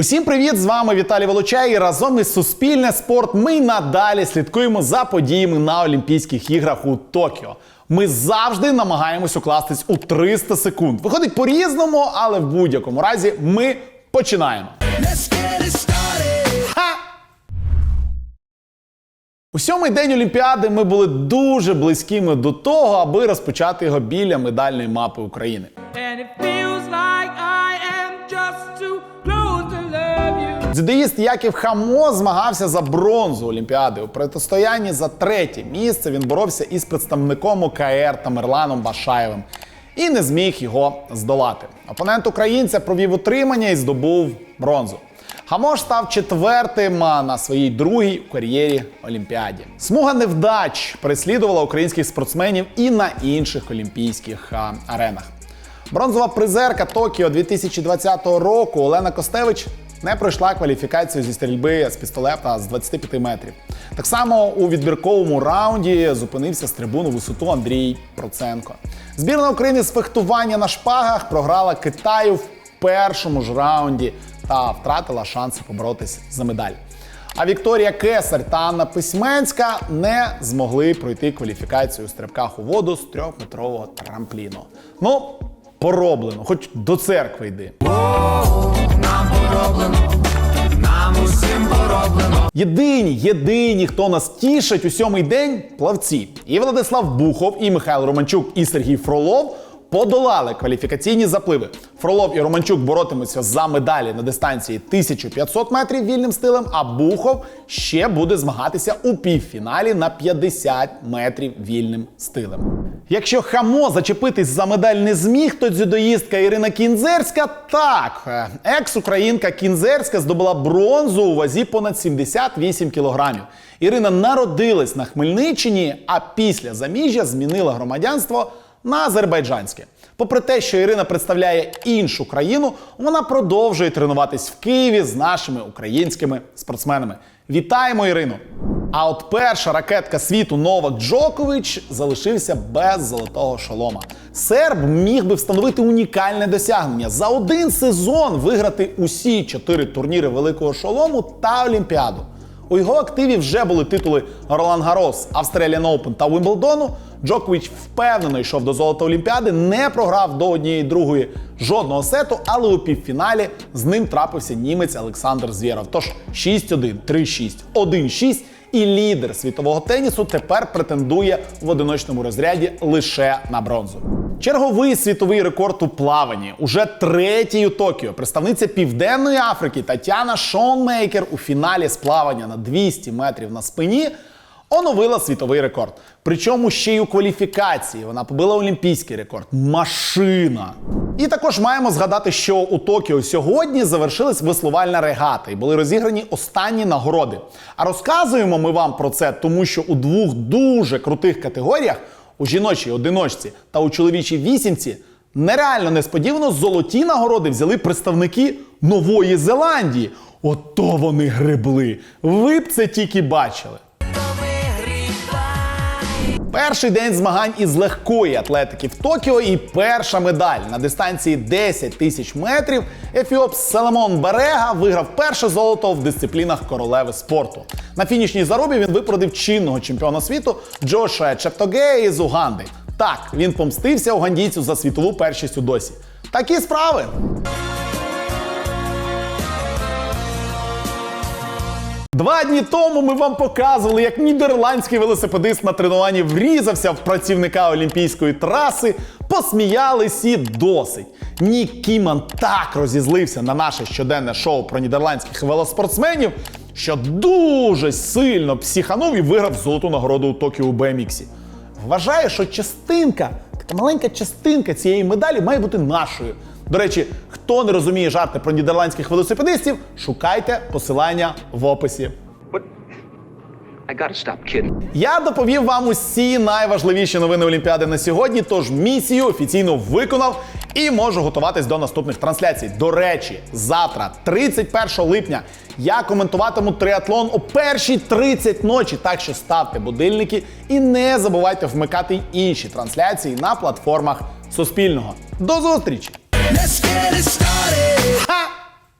Усім привіт! З вами Віталій Волочай. І разом із Суспільне спорт ми й надалі слідкуємо за подіями на Олімпійських іграх у Токіо. Ми завжди намагаємось укластись у 300 секунд. Виходить по-різному, але в будь-якому разі ми починаємо. Let's get it started. Ха! У сьомий день Олімпіади ми були дуже близькими до того, аби розпочати його біля медальної мапи України. Дзюдоїст Яків Хамо змагався за бронзу Олімпіади. У протистоянні за третє місце він боровся із представником ОКР Тамерланом Башаєвим і не зміг його здолати. Опонент українця провів утримання і здобув бронзу. Хамо став четвертим на своїй другій у кар'єрі Олімпіаді. Смуга невдач переслідувала українських спортсменів і на інших олімпійських аренах. Бронзова призерка Токіо 2020 року Олена Костевич не пройшла кваліфікацію зі стрільби з пістолета з 25 метрів. Так само у відбірковому раунді зупинився з трибуну висоту Андрій Проценко. Збірна України з фехтування на шпагах програла Китаю в першому ж раунді та втратила шанси поборотись за медаль. А Вікторія Кесар та Анна Письменська не змогли пройти кваліфікацію у стрибках у воду з трьохметрового трампліну. Ну, пороблено, хоч до церкви йди. Пороблено, нам усім пороблено. Єдині, єдині, хто нас тішить у сьомий день плавці. І Владислав Бухов, і Михайло Романчук, і Сергій Фролов подолали кваліфікаційні запливи. Фролов і Романчук боротимуться за медалі на дистанції 1500 метрів вільним стилем, а Бухов ще буде змагатися у півфіналі на 50 метрів вільним стилем. Якщо хамо зачепитись за медаль не зміг, то дзюдоїстка Ірина Кінзерська так. Е, Екс-українка Кінзерська здобула бронзу у вазі понад 78 кілограмів. Ірина народилась на Хмельниччині, а після заміжжя змінила громадянство на азербайджанське. Попри те, що Ірина представляє іншу країну, вона продовжує тренуватись в Києві з нашими українськими спортсменами. Вітаємо Ірину! А от перша ракетка світу Новак Джокович залишився без золотого шолома. Серб міг би встановити унікальне досягнення за один сезон виграти усі чотири турніри великого шолому та Олімпіаду. У його активі вже були титули Ролан Гарос, Australian Open та Уимблдону. Джокович впевнено йшов до золота Олімпіади, не програв до однієї другої жодного сету, але у півфіналі з ним трапився німець Олександр Звєров. Тож 6-1, 3-6, 1-6 і лідер світового тенісу тепер претендує в одиночному розряді лише на бронзу. Черговий світовий рекорд у плаванні. Уже третій у Токіо. Представниця Південної Африки Тетяна Шонмейкер у фіналі з плавання на 200 метрів на спині оновила світовий рекорд. Причому ще й у кваліфікації вона побила олімпійський рекорд. Машина. І також маємо згадати, що у Токіо сьогодні завершилась веслувальна регата і були розіграні останні нагороди. А розказуємо ми вам про це, тому що у двох дуже крутих категоріях у жіночій одиночці та у чоловічій вісімці нереально несподівано золоті нагороди взяли представники Нової Зеландії. Ото вони гребли. Ви б це тільки бачили. Перший день змагань із легкої атлетики в Токіо і перша медаль на дистанції 10 тисяч метрів. Ефіоп Селемон Берега виграв перше золото в дисциплінах королеви спорту. На фінішній зарубі він випередив чинного чемпіона світу Джоша Чептогея із Уганди. Так, він помстився угандійцю за світову першість у досі. Такі справи. Два дні тому ми вам показували, як нідерландський велосипедист на тренуванні врізався в працівника олімпійської траси. Посміялись і досить. Нік Кіман так розізлився на наше щоденне шоу про нідерландських велоспортсменів, що дуже сильно психанув і виграв золоту нагороду у Токіо у BMX. Вважає, що частинка, така маленька частинка цієї медалі має бути нашою. До речі, хто не розуміє жарти про нідерландських велосипедистів, шукайте посилання в описі. Я доповів вам усі найважливіші новини Олімпіади на сьогодні, тож місію офіційно виконав і можу готуватись до наступних трансляцій. До речі, завтра, 31 липня, я коментуватиму триатлон о першій 30 ночі. Так що ставте будильники і не забувайте вмикати інші трансляції на платформах Суспільного. До зустрічі! Let's get it started. Ха!